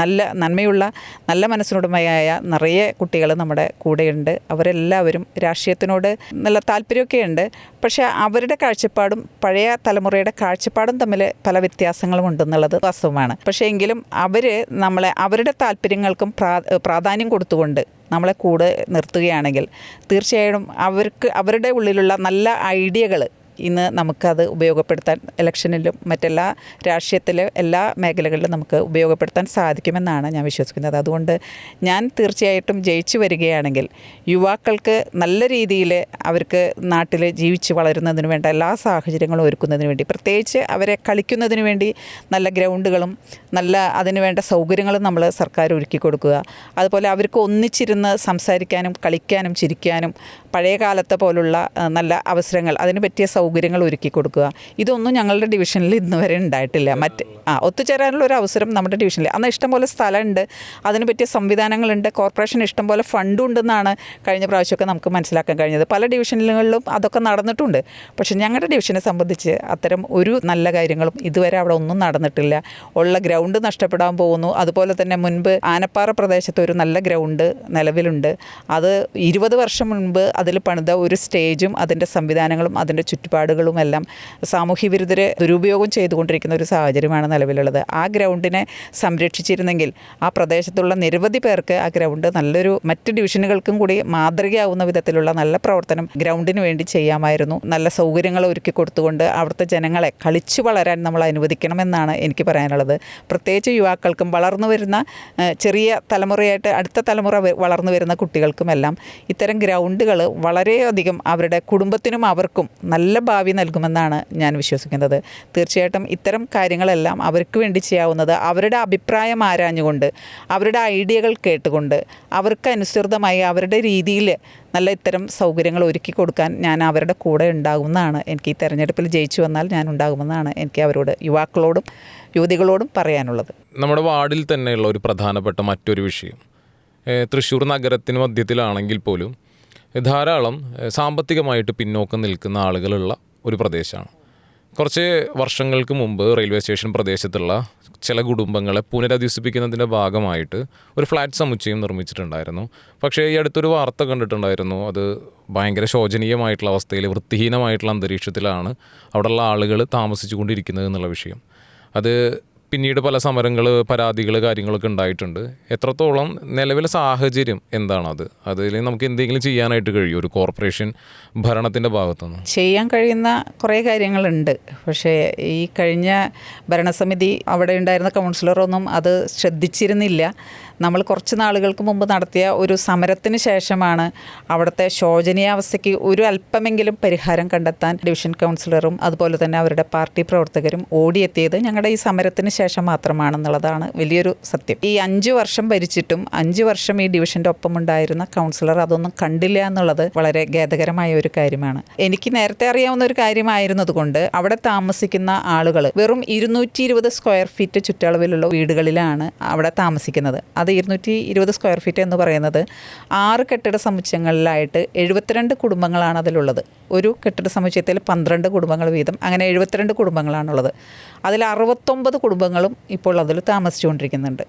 നല്ല നന്മയുള്ള നല്ല മനസ്സിനുടമയായ നിറയെ കുട്ടികൾ നമ്മുടെ കൂടെയുണ്ട്. അവരെല്ലാവരും രാഷ്ട്രീയത്തിനോട് നല്ല താല്പര്യമൊക്കെ ഉണ്ട് പക്ഷേ അവരുടെ കാഴ്ചപ്പാടും പഴയ തലമുറയുടെ കാഴ്ചപ്പാടും തമ്മിൽ പല വ്യത്യാസങ്ങളും ഉണ്ടെന്നുള്ളത് വാസ്തവമാണ്. പക്ഷേ എങ്കിലും അവർ നമ്മളെ അവരുടെ താല്പര്യങ്ങൾക്കും പ്രാ പ്രാധാന്യം കൊടുത്തുകൊണ്ട് നമ്മളെ കൂടെ നിർത്തുകയാണെങ്കിൽ തീർച്ചയായും അവർക്ക് അവരുടെ ഉള്ളിലുള്ള നല്ല ഐഡിയകൾ ഇന്ന് നമുക്കത് ഉപയോഗപ്പെടുത്താൻ ഇലക്ഷനിലും മറ്റെല്ലാ രാഷ്ട്രീയത്തിലെ എല്ലാ മേഖലകളിലും നമുക്ക് ഉപയോഗപ്പെടുത്താൻ സാധിക്കുമെന്നാണ് ഞാൻ വിശ്വസിക്കുന്നത്. അതുകൊണ്ട് ഞാൻ തീർച്ചയായിട്ടും ജയിച്ചു വരികയാണെങ്കിൽ യുവാക്കൾക്ക് നല്ല രീതിയിൽ അവർക്ക് നാട്ടിൽ ജീവിച്ച് വളരുന്നതിന് വേണ്ട എല്ലാ സാഹചര്യങ്ങളും ഒരുക്കുന്നതിന് വേണ്ടി പ്രത്യേകിച്ച് അവരെ കളിക്കുന്നതിന് വേണ്ടി നല്ല ഗ്രൗണ്ടുകളും നല്ല അതിന് വേണ്ട സൗകര്യങ്ങളും നമ്മൾ സർക്കാർ ഒരുക്കി കൊടുക്കുക. അതുപോലെ അവർക്ക് ഒന്നിച്ചിരുന്ന് സംസാരിക്കാനും കളിക്കാനും ചിരിക്കാനും പഴയ കാലത്തെ പോലുള്ള നല്ല അവസരങ്ങൾ അതിന് പറ്റിയ സൗകര്യങ്ങൾ ഒരുക്കി കൊടുക്കുക. ഇതൊന്നും ഞങ്ങളുടെ ഡിവിഷനിൽ ഇന്ന് വരെ ഉണ്ടായിട്ടില്ല. മറ്റ് ആ ഒത്തുചേരാനുള്ള ഒരു അവസരം നമ്മുടെ ഡിവിഷനിൽ അന്ന് ഇഷ്ടംപോലെ സ്ഥലമുണ്ട്. അതിന് പറ്റിയ സംവിധാനങ്ങളുണ്ട്. കോർപ്പറേഷൻ ഇഷ്ടംപോലെ ഫണ്ടും ഉണ്ടെന്നാണ് കഴിഞ്ഞ പ്രാവശ്യമൊക്കെ നമുക്ക് മനസ്സിലാക്കാൻ കഴിഞ്ഞത്. പല ഡിവിഷനുകളിലും അതൊക്കെ നടന്നിട്ടുണ്ട്. പക്ഷേ ഞങ്ങളുടെ ഡിവിഷനെ സംബന്ധിച്ച് അത്തരം ഒരു നല്ല കാര്യങ്ങളും ഇതുവരെ അവിടെ ഒന്നും നടന്നിട്ടില്ല. ഉള്ള ഗ്രൗണ്ട് നഷ്ടപ്പെടാൻ പോകുന്നു. അതുപോലെ തന്നെ മുൻപ് ആനപ്പാറ പ്രദേശത്ത് ഒരു നല്ല ഗ്രൗണ്ട് നിലവിലുണ്ട്. അത് ഇരുപത് വർഷം മുൻപ് അതിൽ പണിത ഒരു സ്റ്റേജും അതിന്റെ സംവിധാനങ്ങളും അതിന്റെ ചുറ്റുപാടുകളും എല്ലാം സാമൂഹ്യ വിരുദ്ധരെ ദുരുപയോഗം ചെയ്തുകൊണ്ടിരിക്കുന്ന ഒരു സാഹചര്യമാണ് നിലവിലുള്ളത്. ആ ഗ്രൗണ്ടിനെ സംരക്ഷിച്ചിരുന്നെങ്കിൽ ആ പ്രദേശത്തുള്ള നിരവധി പേർക്ക് ആ ഗ്രൗണ്ട് നല്ലൊരു മറ്റ് ഡിവിഷനുകൾക്കും കൂടി മാതൃകയാവുന്ന വിധത്തിലുള്ള നല്ല പ്രവർത്തനം ഗ്രൗണ്ടിന് വേണ്ടി ചെയ്യാമായിരുന്നു. നല്ല സൗകര്യങ്ങൾ ഒരുക്കി കൊടുത്തുകൊണ്ട് അവിടുത്തെ ജനങ്ങളെ കളിച്ചു വളരാൻ നമ്മൾ അനുവദിക്കണമെന്നാണ് എനിക്ക് പറയാനുള്ളത്. പ്രത്യേകിച്ച് യുവാക്കൾക്കും വളർന്നു വരുന്ന ചെറിയ തലമുറയായിട്ട് അടുത്ത തലമുറ വളർന്നു വരുന്ന കുട്ടികൾക്കുമെല്ലാം ഇത്തരം ഗ്രൗണ്ടുകൾ വളരെയധികം അവരുടെ കുടുംബത്തിനും അവർക്കും നല്ല ഭാവി നൽകുമെന്നാണ് ഞാൻ വിശ്വസിക്കുന്നത്. തീർച്ചയായിട്ടും ഇത്തരം കാര്യങ്ങളെല്ലാം അവർക്ക് വേണ്ടി ചെയ്യാവുന്നത് അവരുടെ അഭിപ്രായം ആരാഞ്ഞുകൊണ്ട് അവരുടെ ഐഡിയകൾ കേട്ടുകൊണ്ട് അവർക്ക് അനുസൃതമായി അവരുടെ രീതിയിൽ നല്ല ഇത്തരം സൗകര്യങ്ങൾ ഒരുക്കി കൊടുക്കാൻ ഞാൻ അവരുടെ കൂടെ ഉണ്ടാകുമെന്നാണ് എനിക്ക് ഈ തെരഞ്ഞെടുപ്പിൽ ജയിച്ചു വന്നാൽ ഞാൻ ഉണ്ടാകുമെന്നാണ് എനിക്ക് അവരോട് യുവാക്കളോടും യുവതികളോടും പറയാനുള്ളത്. നമ്മുടെ വാർഡിൽ തന്നെയുള്ള ഒരു പ്രധാനപ്പെട്ട മറ്റൊരു വിഷയം. തൃശ്ശൂർ നഗരത്തിന് മധ്യത്തിലാണെങ്കിൽ പോലും ധാരാളം സാമ്പത്തികമായിട്ട് പിന്നോക്കം നിൽക്കുന്ന ആളുകളുള്ള ഒരു പ്രദേശമാണ് കുറച്ച് വർഷങ്ങൾക്ക് മുമ്പ് റെയിൽവേ സ്റ്റേഷൻ പ്രദേശത്തുള്ള ചില കുടുംബങ്ങളെ പുനരധിവസിപ്പിക്കുന്നതിന്റെ ഭാഗമായിട്ട് ഒരു ഫ്ലാറ്റ് സമുച്ചയം നിർമ്മിച്ചിട്ടുണ്ടായിരുന്നു. പക്ഷേ ഈ അടുത്തൊരു വാർത്ത കണ്ടിട്ടുണ്ടായിരുന്നു. അത് ഭയങ്കര ശോചനീയമായിട്ടുള്ള അവസ്ഥയിൽ വൃത്തിഹീനമായിട്ടുള്ള അന്തരീക്ഷത്തിലാണ് അവിടെയുള്ള ആളുകൾ താമസിച്ചു കൊണ്ടിരിക്കുന്നത് എന്നുള്ള വിഷയം. അത് പിന്നീട് പല സമരങ്ങൾ പരാതികൾ കാര്യങ്ങളൊക്കെ ഉണ്ടായിട്ടുണ്ട്. എത്രത്തോളം നിലവിലെ സാഹചര്യം എന്താണത് അതിൽ നമുക്ക് എന്തെങ്കിലും ചെയ്യാനായിട്ട് കഴിയും ഒരു കോർപ്പറേഷൻ ഭരണത്തിന്റെ ഭാഗത്തുനിന്ന്? ചെയ്യാൻ കഴിയുന്ന കുറേ കാര്യങ്ങളുണ്ട്. പക്ഷേ ഈ കഴിഞ്ഞ ഭരണസമിതി അവിടെ ഉണ്ടായിരുന്ന കൗൺസിലറൊന്നും അത് ശ്രദ്ധിച്ചിരുന്നില്ല. നമ്മൾ കുറച്ച് നാളുകൾക്ക് മുമ്പ് നടത്തിയ ഒരു സമരത്തിന് ശേഷമാണ് അവിടുത്തെ ശോചനീയാവസ്ഥയ്ക്ക് ഒരു അല്പമെങ്കിലും പരിഹാരം കണ്ടെത്താൻ ഡിവിഷൻ കൗൺസിലറും അതുപോലെ തന്നെ അവരുടെ പാർട്ടി പ്രവർത്തകരും ഓടിയെത്തിയത് ഞങ്ങളുടെ ഈ സമരത്തിന് ശേഷം മാത്രമാണെന്നുള്ളതാണ് വലിയൊരു സത്യം. ഈ അഞ്ച് വർഷം ഭരിച്ചിട്ടും അഞ്ച് വർഷം ഈ ഡിവിഷന്റെ ഒപ്പം ഉണ്ടായിരുന്ന കൗൺസിലർ അതൊന്നും കണ്ടില്ല എന്നുള്ളത് വളരെ ഖേദകരമായ ഒരു കാര്യമാണ്. എനിക്ക് നേരത്തെ അറിയാവുന്ന ഒരു കാര്യമായിരുന്നതുകൊണ്ട് അവിടെ താമസിക്കുന്ന ആളുകൾ വെറും ഇരുന്നൂറ്റി സ്ക്വയർ ഫീറ്റ് ചുറ്റളവിലുള്ള വീടുകളിലാണ് അവിടെ താമസിക്കുന്നത്. അത് ഇരുന്നൂറ്റി ഇരുപത് സ്ക്വയർ ഫീറ്റ് എന്ന് പറയുന്നത് ആറ് കെട്ടിട സമുച്ചയങ്ങളിലായിട്ട് എഴുപത്തിരണ്ട് കുടുംബങ്ങളാണ് അതിലുള്ളത്. ഒരു കെട്ടിട സമുച്ചയത്തിൽ പന്ത്രണ്ട് കുടുംബങ്ങൾ വീതം അങ്ങനെ എഴുപത്തിരണ്ട് കുടുംബങ്ങളാണുള്ളത്. അതിൽ അറുപത്തൊമ്പത് കുടുംബങ്ങളും ഇപ്പോൾ അതിൽ താമസിച്ചുകൊണ്ടിരിക്കുന്നുണ്ട്.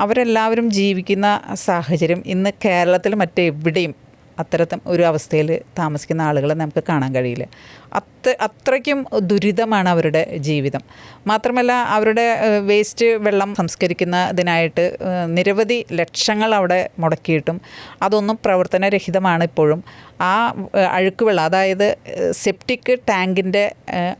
അവരെല്ലാവരും ജീവിക്കുന്ന സാഹചര്യം ഇന്ന് കേരളത്തിൽ മറ്റെവിടെയും അത്തരത്തിൽ ഒരു അവസ്ഥയിൽ താമസിക്കുന്ന ആളുകളെ നമുക്ക് കാണാൻ കഴിയില്ല. അത്ര അത്രയ്ക്കും ദുരിതമാണ് അവരുടെ ജീവിതം. മാത്രമല്ല അവരുടെ വേസ്റ്റ് വെള്ളം സംസ്കരിക്കുന്നതിനായിട്ട് നിരവധി ലക്ഷങ്ങൾ അവിടെ മുടക്കിയിട്ടും അതൊന്നും പ്രവർത്തനരഹിതമാണ് ഇപ്പോഴും. ആ അഴുക്കുവെള്ളം അഴുക്ക് വെള്ളം അതായത് സെപ്റ്റിക് ടാങ്കിന്റെ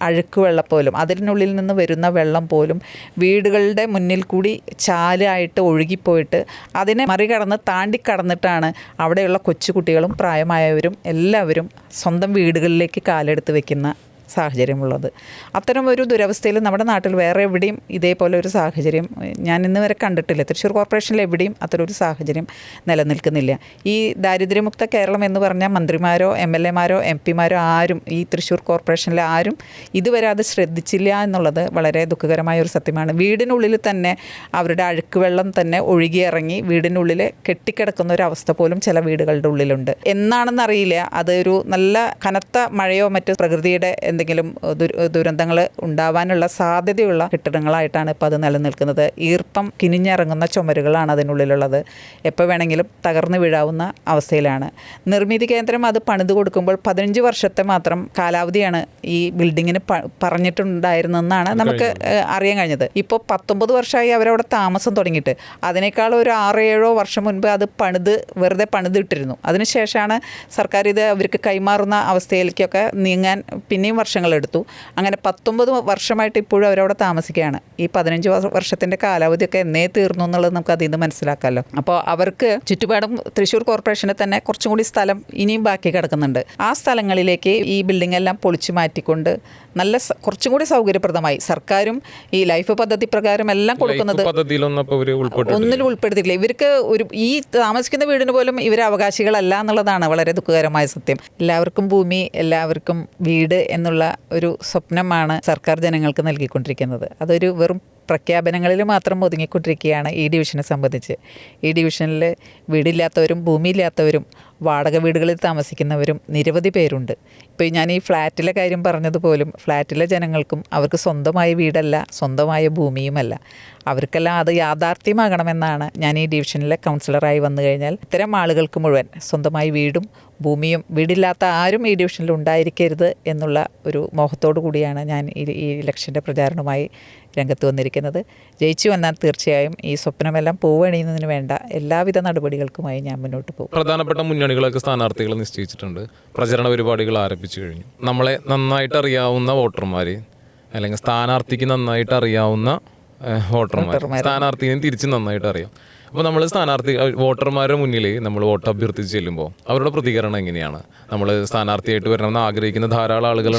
അഴുക്കുവെള്ളം അഴുക്ക് വെള്ളം പോലും അതിനുള്ളിൽ നിന്ന് വരുന്ന വെള്ളം പോലും വീടുകളുടെ മുന്നിൽ കൂടി ചാലായിട്ട് ഒഴുകിപ്പോയിട്ട് അതിനെ മറികടന്ന് താണ്ടിക്കടന്നിട്ടാണ് അവിടെയുള്ള കൊച്ചുകുട്ടികളും പ്രായമായവരും എല്ലാവരും സ്വന്തം വീടുകളിലേക്ക് കാലെടുത്ത് വെക്കുന്ന സാഹചര്യമുള്ളത്. അത്തരം ഒരു ദുരവസ്ഥയിൽ നമ്മുടെ നാട്ടിൽ വേറെ എവിടെയും ഇതേപോലെ ഒരു സാഹചര്യം ഞാൻ ഇന്ന് വരെ കണ്ടിട്ടില്ല. തൃശ്ശൂർ കോർപ്പറേഷനിൽ എവിടെയും അത്തരം ഒരു സാഹചര്യം നിലനിൽക്കുന്നില്ല. ഈ ദാരിദ്ര്യമുക്ത കേരളം എന്ന് പറഞ്ഞാൽ മന്ത്രിമാരോ എം എൽ എമാരോ എം പിമാരോ ആരും ഈ തൃശ്ശൂർ കോർപ്പറേഷനിൽ ആരും ഇതുവരെ അത് ശ്രദ്ധിച്ചില്ല എന്നുള്ളത് വളരെ ദുഃഖകരമായ ഒരു സത്യമാണ്. വീടിനുള്ളിൽ തന്നെ അവരുടെ അഴുക്ക് വെള്ളം തന്നെ ഒഴുകിയിറങ്ങി വീടിനുള്ളിൽ കെട്ടിക്കിടക്കുന്ന ഒരു അവസ്ഥ പോലും ചില വീടുകളുടെ ഉള്ളിലുണ്ട്. എന്നാണെന്നറിയില്ല. അതൊരു നല്ല കനത്ത മഴയോ മറ്റു പ്രകൃതിയുടെ എന്തെങ്കിലും ദുരന്തങ്ങൾ ഉണ്ടാവാനുള്ള സാധ്യതയുള്ള കെട്ടിടങ്ങളായിട്ടാണ് ഇപ്പോൾ അത് നിലനിൽക്കുന്നത്. ഈർപ്പം കിനിഞ്ഞിറങ്ങുന്ന ചുമരുകളാണ് അതിനുള്ളിലുള്ളത്. എപ്പോൾ വേണമെങ്കിലും തകർന്നു വീഴാവുന്ന അവസ്ഥയിലാണ്. നിർമ്മിതി കേന്ദ്രം അത് പണിത് കൊടുക്കുമ്പോൾ പതിനഞ്ച് വർഷത്തെ മാത്രം കാലാവധിയാണ് ഈ ബിൽഡിങ്ങിന് പറഞ്ഞിട്ടുണ്ടായിരുന്നെന്നാണ് നമുക്ക് അറിയാൻ കഴിഞ്ഞത്. ഇപ്പോൾ പത്തൊമ്പത് വർഷമായി അവരവിടെ താമസം തുടങ്ങിയിട്ട്. അതിനേക്കാൾ ഒരു ആറ് ഏഴോ വർഷം മുൻപ് അത് പണിത് വെറുതെ പണിതിട്ടിരുന്നു. അതിനുശേഷമാണ് സർക്കാർ ഇത് അവർക്ക് കൈമാറുന്ന അവസ്ഥയിലേക്കൊക്കെ നീങ്ങാൻ പിന്നെയും വർഷങ്ങളെടുത്തു. അങ്ങനെ പത്തൊമ്പത് വർഷമായിട്ട് ഇപ്പോഴും അവരവിടെ താമസിക്കുകയാണ്. ഈ പതിനഞ്ച് വർഷ- വർഷത്തിന്റെ കാലാവധിയൊക്കെ എന്നേ തീർന്നു എന്നുള്ളത് നമുക്ക് അതിൽ നിന്ന് മനസ്സിലാക്കാമല്ലോ അപ്പോൾ അവർക്ക് ചുറ്റുപാടും തൃശ്ശൂർ കോർപ്പറേഷന് തന്നെ കുറച്ചും കൂടി സ്ഥലം ഇനിയും ബാക്കി കിടക്കുന്നുണ്ട്. ആ സ്ഥലങ്ങളിലേക്ക് ഈ ബിൽഡിംഗ് എല്ലാം പൊളിച്ചു മാറ്റിക്കൊണ്ട് നല്ല കുറച്ചും കൂടി സൗകര്യപ്രദമായി. സർക്കാരും ഈ ലൈഫ് പദ്ധതി പ്രകാരം എല്ലാം കൊടുക്കുന്നത് ഒന്നിൽ ഉൾപ്പെടുത്തിയില്ല ഒന്നിലും ഉൾപ്പെടുത്തിയിട്ടില്ല. ഇവർക്ക് ഒരു ഈ താമസിക്കുന്ന വീടിന് പോലും ഇവർ അവകാശികളല്ല എന്നുള്ളതാണ് വളരെ ദുഃഖകരമായ സത്യം. എല്ലാവർക്കും ഭൂമി എല്ലാവർക്കും വീട് എന്നുള്ള എന്നുള്ള ഒരു സ്വപ്നമാണ് സർക്കാർ ജനങ്ങൾക്ക് നൽകിക്കൊണ്ടിരിക്കുന്നത്. അതൊരു വെറും പ്രഖ്യാപനങ്ങളിൽ മാത്രം ഒതുങ്ങിക്കൊണ്ടിരിക്കുകയാണ് ഈ ഡിവിഷനെ സംബന്ധിച്ച്. ഈ ഡിവിഷനിൽ വീടില്ലാത്തവരും ഭൂമിയില്ലാത്തവരും വാടക വീടുകളിൽ താമസിക്കുന്നവരും നിരവധി പേരുണ്ട്. ഇപ്പോൾ ഞാൻ ഈ ഫ്ലാറ്റിലെ കാര്യം പറഞ്ഞതുപോലും ഫ്ലാറ്റിലെ ജനങ്ങൾക്കും അവർക്ക് സ്വന്തമായ വീടല്ല സ്വന്തമായ ഭൂമിയുമല്ല. അവർക്കെല്ലാം അത് യാഥാർത്ഥ്യമാകണമെന്നാണ് ഞാൻ ഈ ഡിവിഷനിലെ കൗൺസിലറായി വന്നു കഴിഞ്ഞാൽ ഇത്തരം ആളുകൾക്ക് മുഴുവൻ സ്വന്തമായി വീടും ഭൂമിയും വീടില്ലാത്ത ആരും ഈ ഡിവിഷനിൽ ഉണ്ടായിരിക്കരുത് എന്നുള്ള ഒരു മോഹത്തോടു കൂടിയാണ് ഞാൻ ഈ ഈ ഇലക്ഷന്റെ പ്രചാരണവുമായി രംഗത്ത് വന്നിരിക്കുന്നത്. ജയിച്ചു വന്നാൽ തീർച്ചയായും ഈ സ്വപ്നമെല്ലാം പൂവണിയുന്നതിന് വേണ്ട എല്ലാവിധ നടപടികൾക്കുമായി ഞാൻ മുന്നോട്ട് പോകും. പ്രധാനപ്പെട്ട മുന്നണികളൊക്കെ സ്ഥാനാർത്ഥികൾ നിശ്ചയിച്ചിട്ടുണ്ട്. പ്രചരണ പരിപാടികൾ ആരംഭിച്ചു കഴിഞ്ഞു. നമ്മളെ നന്നായിട്ട് അറിയാവുന്ന വോട്ടർമാർ അല്ലെങ്കിൽ സ്ഥാനാർത്ഥിക്ക് നന്നായിട്ട് അറിയാവുന്ന വോട്ടർമാർ സ്ഥാനാർത്ഥിനെ തിരിച്ച് നന്നായിട്ട് അറിയാം അപ്പോൾ നമ്മൾ സ്ഥാനാർത്ഥി വോട്ടർമാരുടെ മുന്നിൽ നമ്മൾ വോട്ട് അഭ്യർത്ഥിച്ച് ചെല്ലുമ്പോൾ അവരുടെ പ്രതികരണം എങ്ങനെയാണ്? നമ്മൾ സ്ഥാനാർത്ഥിയായിട്ട് വരണമെന്ന് ആഗ്രഹിക്കുന്ന ധാരാളം ആളുകൾ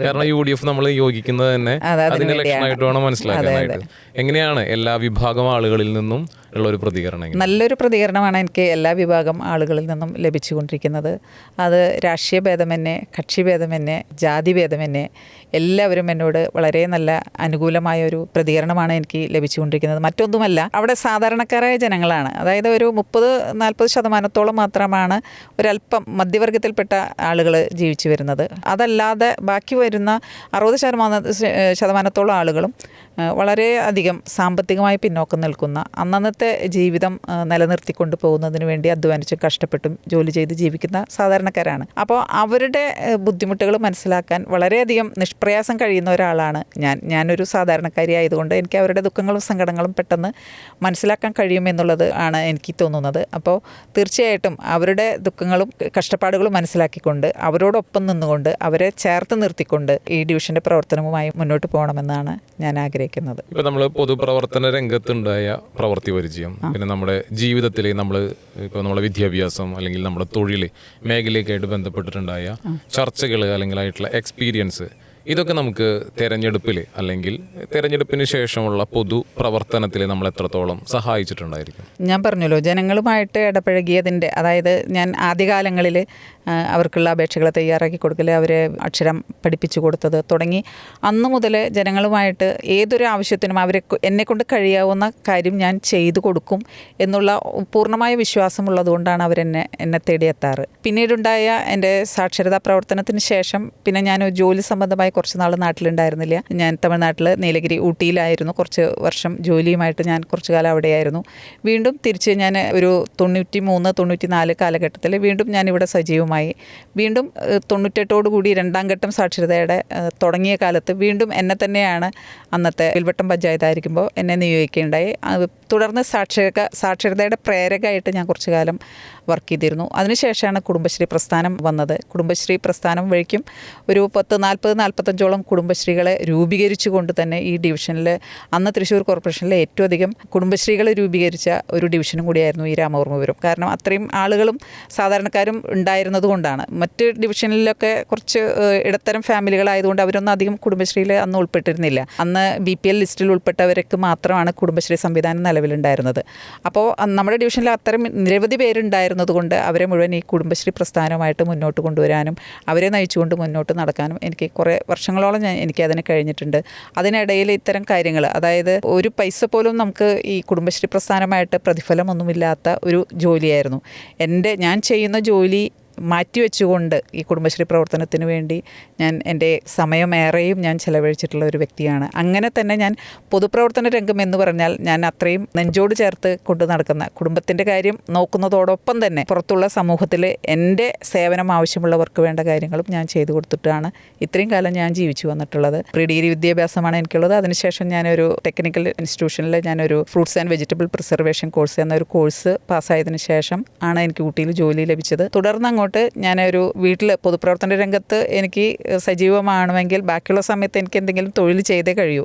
കാരണം യു ഡി എഫ് നമ്മൾ യോജിക്കുന്നത് തന്നെ അതെ, അതിന് അതിന്റെ ലക്ഷണമായിട്ട് വേണം മനസ്സിലാക്കാനായിട്ട്. എങ്ങനെയാണ് എല്ലാ വിഭാഗം ആളുകളിൽ നിന്നും ഉള്ള ഒരു പ്രതികരണം? നല്ലൊരു പ്രതികരണമാണ് എനിക്ക് എല്ലാ വിഭാഗം ആളുകളിൽ നിന്നും ലഭിച്ചുകൊണ്ടിരിക്കുന്നത്. അത് രാഷ്ട്രീയ ഭേദമെന്നെ കക്ഷി ഭേദമെന്നെ ജാതി ഭേദമെന്നെ എല്ലാവരും എന്നോട് വളരെ നല്ല അനുകൂലമായ ഒരു പ്രതികരണമാണ് എനിക്ക് ലഭിച്ചുകൊണ്ടിരിക്കുന്നത്. മറ്റൊന്നുമല്ല അവിടെ സാധാരണക്കാരായ ജനങ്ങളാണ്. അതായത് ഒരു മുപ്പത് നാൽപ്പത് ശതമാനത്തോളം മാത്രമാണ് ഒരല്പം മധ്യവർഗത്തിൽപ്പെട്ട ആളുകൾ ജീവിച്ചു വരുന്നത്. അതല്ലാതെ ബാക്കി വരുന്ന അറുപത് ശതമാന ശതമാനത്തോളം ആളുകളും വളരെ അധികം സാമ്പത്തികമായി പിന്നോക്കം നിൽക്കുന്ന അന്നന്നത്തെ ജീവിതം നിലനിർത്തിക്കൊണ്ട് പോകുന്നതിന് വേണ്ടി അധ്വാനിച്ചും കഷ്ടപ്പെട്ടും ജോലി ചെയ്ത് ജീവിക്കുന്ന സാധാരണക്കാരാണ്. അപ്പോൾ അവരുടെ ബുദ്ധിമുട്ടുകൾ മനസ്സിലാക്കാൻ വളരെയധികം നിഷ്പ്രയാസം കഴിയുന്ന ഒരാളാണ് ഞാൻ. ഞാനൊരു സാധാരണക്കാരി ആയതുകൊണ്ട് എനിക്ക് അവരുടെ ദുഃഖങ്ങളും സങ്കടങ്ങളും പെട്ടെന്ന് മനസ്സിലാക്കാൻ കഴിയുമെന്നുള്ളത് ആണ് എനിക്ക് തോന്നുന്നത്. അപ്പോൾ തീർച്ചയായിട്ടും അവരുടെ ദുഃഖങ്ങളും കഷ്ടപ്പാടുകളും മനസ്സിലാക്കിക്കൊണ്ട് അവരോടൊപ്പം നിന്നുകൊണ്ട് അവരെ ചേർത്ത് നിർത്തിക്കൊണ്ട് ഈ ഡിവിഷന്റെ പ്രവർത്തനവുമായി മുന്നോട്ട് പോകണമെന്നാണ് ഞാൻ ആഗ്രഹിക്കുന്നത്. ഇപ്പൊ നമ്മൾ പൊതുപ്രവർത്തന രംഗത്തുണ്ടായ പ്രവൃത്തി പരിചയം പിന്നെ നമ്മുടെ ജീവിതത്തിലെ നമ്മൾ ഇപ്പോൾ നമ്മുടെ വിദ്യാഭ്യാസം അല്ലെങ്കിൽ നമ്മുടെ തൊഴിൽ മേഖലയൊക്കെയായിട്ട് ബന്ധപ്പെട്ടിട്ടുണ്ടായ ചർച്ചകൾ അല്ലെങ്കിൽ ആയിട്ടുള്ള എക്സ്പീരിയൻസ് ഇതൊക്കെ നമുക്ക് തെരഞ്ഞെടുപ്പിൽ അല്ലെങ്കിൽ തെരഞ്ഞെടുപ്പിന് ശേഷമുള്ള പൊതു പ്രവർത്തനത്തിൽ നമ്മൾ എത്രത്തോളം സഹായിച്ചിട്ടുണ്ടായിരിക്കും? ഞാൻ പറഞ്ഞല്ലോ ജനങ്ങളുമായിട്ട് ഇടപഴകിയതിന്റെ അതായത് ഞാൻ ആദ്യകാലങ്ങളിൽ അവർക്കുള്ള അപേക്ഷകൾ തയ്യാറാക്കി കൊടുക്കൽ അവരെ അക്ഷരം പഠിപ്പിച്ചു കൊടുത്തത് തുടങ്ങി. അന്ന് മുതൽ ജനങ്ങളുമായിട്ട് ഏതൊരു ആവശ്യത്തിനും അവരെ എന്നെക്കൊണ്ട് കഴിയാവുന്ന കാര്യം ഞാൻ ചെയ്തു കൊടുക്കും എന്നുള്ള പൂർണമായ വിശ്വാസമുള്ളതുകൊണ്ടാണ് അവരെന്നെ എന്നെ തേടിയെത്താറ് പിന്നീടുണ്ടായ എന്റെ സാക്ഷരതാ പ്രവർത്തനത്തിന് ശേഷം പിന്നെ ഞാൻ ജോലി സംബന്ധമായി കുറച്ച് നാൾ നാട്ടിലുണ്ടായിരുന്നില്ല. ഞാൻ തമിഴ്നാട്ടിൽ നീലഗിരി ഊട്ടിയിലായിരുന്നു. കുറച്ച് വർഷം ജോലിയുമായിട്ട് ഞാൻ കുറച്ച് കാലം അവിടെയായിരുന്നു. വീണ്ടും തിരിച്ച് ഞാൻ ഒരു തൊണ്ണൂറ്റി മൂന്ന് തൊണ്ണൂറ്റി നാല് കാലഘട്ടത്തിൽ വീണ്ടും ഞാൻ ഇവിടെ സജീവമായി വീണ്ടും ഏഹ്, തൊണ്ണൂറ്റെട്ടോട് കൂടി രണ്ടാം ഘട്ടം സാക്ഷരതയുടെ തുടങ്ങിയ കാലത്ത് വീണ്ടും എന്നെ തന്നെയാണ് അന്നത്തെ വിൽവട്ടം പഞ്ചായത്തായിരിക്കുമ്പോൾ എന്നെ നിയോഗിക്കുകയുണ്ടായി. തുടർന്ന് സാക്ഷര സാക്ഷരതയുടെ പ്രേരകമായിട്ട് ഞാൻ കുറച്ചു കാലം വർക്ക് ചെയ്തിരുന്നു. അതിനുശേഷമാണ് കുടുംബശ്രീ പ്രസ്ഥാനം വന്നത്. കുടുംബശ്രീ പ്രസ്ഥാനം വഴിക്കും ഒരു പത്ത് നാൽപ്പത് നാൽപ്പത്തഞ്ചോളം കുടുംബശ്രീകളെ രൂപീകരിച്ചുകൊണ്ട് തന്നെ ഈ ഡിവിഷനിൽ അന്ന് തൃശ്ശൂർ കോർപ്പറേഷനിലെ ഏറ്റവും അധികം കുടുംബശ്രീകളെ രൂപീകരിച്ച ഒരു ഡിവിഷനും കൂടിയായിരുന്നു ഈ രാമവർമ്മപുരം. കാരണം അത്രയും ആളുകളും സാധാരണക്കാരും ഉണ്ടായിരുന്നത് കൊണ്ടാണ്. മറ്റ് ഡിവിഷനിലൊക്കെ കുറച്ച് ഇടത്തരം ഫാമിലികളായതുകൊണ്ട് അവരൊന്നും അധികം കുടുംബശ്രീയിൽ അന്ന് ഉൾപ്പെട്ടിരുന്നില്ല. അന്ന് ബി പി എൽ ലിസ്റ്റിൽ ഉൾപ്പെട്ടവർക്ക് മാത്രമാണ് കുടുംബശ്രീ സംവിധാനം നിലവിലുണ്ടായിരുന്നത്. അപ്പോൾ നമ്മുടെ ഡിവിഷനിൽ അത്തരം നിരവധി പേരുണ്ടായിരുന്നത് കൊണ്ട് അവരെ മുഴുവൻ ഈ കുടുംബശ്രീ പ്രസ്ഥാനവുമായിട്ട് മുന്നോട്ട് കൊണ്ടുവരാനും അവരെ നയിച്ചുകൊണ്ട് മുന്നോട്ട് നടക്കാനും എനിക്ക് കുറേ വർഷങ്ങളോളം ഞാൻ എനിക്ക് അതിന് കഴിഞ്ഞിട്ടുണ്ട്. അതിനിടയിൽ ഇത്തരം കാര്യങ്ങൾ അതായത് ഒരു പൈസ പോലും നമുക്ക് ഈ കുടുംബശ്രീ പ്രസ്ഥാനമായിട്ട് പ്രതിഫലമൊന്നുമില്ലാത്ത ഒരു ജോലിയായിരുന്നു. എന്റെ ഞാൻ ചെയ്യുന്ന ജോലി മാറ്റിവെച്ചുകൊണ്ട് ഈ കുടുംബശ്രീ പ്രവർത്തനത്തിന് വേണ്ടി ഞാൻ എന്റെ സമയമേറെയും ഞാൻ ചിലവഴിച്ചിട്ടുള്ള ഒരു വ്യക്തിയാണ്. അങ്ങനെ തന്നെ ഞാൻ പൊതുപ്രവർത്തന രംഗം എന്ന് പറഞ്ഞാൽ ഞാൻ അത്രയും നെഞ്ചോട് ചേർത്ത് കൊണ്ടു നടക്കുന്ന കുടുംബത്തിന്റെ കാര്യം നോക്കുന്നതോടൊപ്പം തന്നെ പുറത്തുള്ള സമൂഹത്തിൽ എന്റെ സേവനം ആവശ്യമുള്ളവർക്ക് വേണ്ട കാര്യങ്ങളും ഞാൻ ചെയ്തു കൊടുത്തിട്ടാണ് ഇത്രയും കാലം ഞാൻ ജീവിച്ചു വന്നിട്ടുള്ളത്. പ്രീ ഡിഗ്രി വിദ്യാഭ്യാസമാണ് എനിക്കുള്ളത്. അതിനുശേഷം ഞാനൊരു ടെക്നിക്കൽ ഇൻസ്റ്റിറ്റ്യൂഷനിൽ ഞാനൊരു fruits and vegetable preservation course എന്നൊരു കോഴ്സ് പാസ്സായതിനു ശേഷം ആണ് എനിക്ക് ഊട്ടിയിൽ ജോലി ലഭിച്ചത്. തുടർന്ന് അങ്ങോട്ട് ഞാനൊരു വീട്ടിൽ പൊതുപ്രവർത്തന രംഗത്ത് എനിക്ക് സജീവമാണെങ്കിൽ ബാക്കിയുള്ള സമയത്ത് എനിക്ക് എന്തെങ്കിലും തൊഴിൽ ചെയ്തേ കഴിയൂ.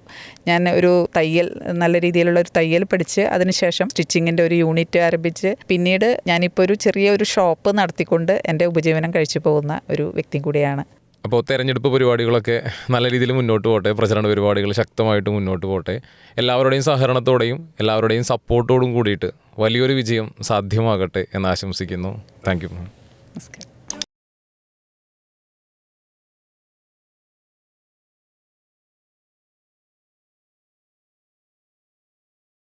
ഞാൻ ഒരു തയ്യൽ നല്ല രീതിയിലുള്ള ഒരു തയ്യൽ പഠിച്ച് അതിനുശേഷം സ്റ്റിച്ചിങ്ങിന്റെ ഒരു യൂണിറ്റ് ആരംഭിച്ച് പിന്നീട് ഞാനിപ്പോൾ ഒരു ചെറിയ ഒരു ഷോപ്പ് നടത്തിക്കൊണ്ട് എന്റെ ഉപജീവനം കഴിച്ചു പോകുന്ന ഒരു വ്യക്തി കൂടിയാണ്. അപ്പോൾ തെരഞ്ഞെടുപ്പ് പരിപാടികളൊക്കെ നല്ല രീതിയിൽ മുന്നോട്ട് പോട്ടെ പ്രചരണ പരിപാടികൾ ശക്തമായിട്ട് മുന്നോട്ട് പോട്ടെ. എല്ലാവരുടെയും സഹകരണത്തോടെയും എല്ലാവരുടെയും സപ്പോർട്ടോടും കൂടിയിട്ട് വലിയൊരു വിജയം സാധ്യമാകട്ടെ എന്ന് ആശംസിക്കുന്നു. താങ്ക് യു നമസ്കാരം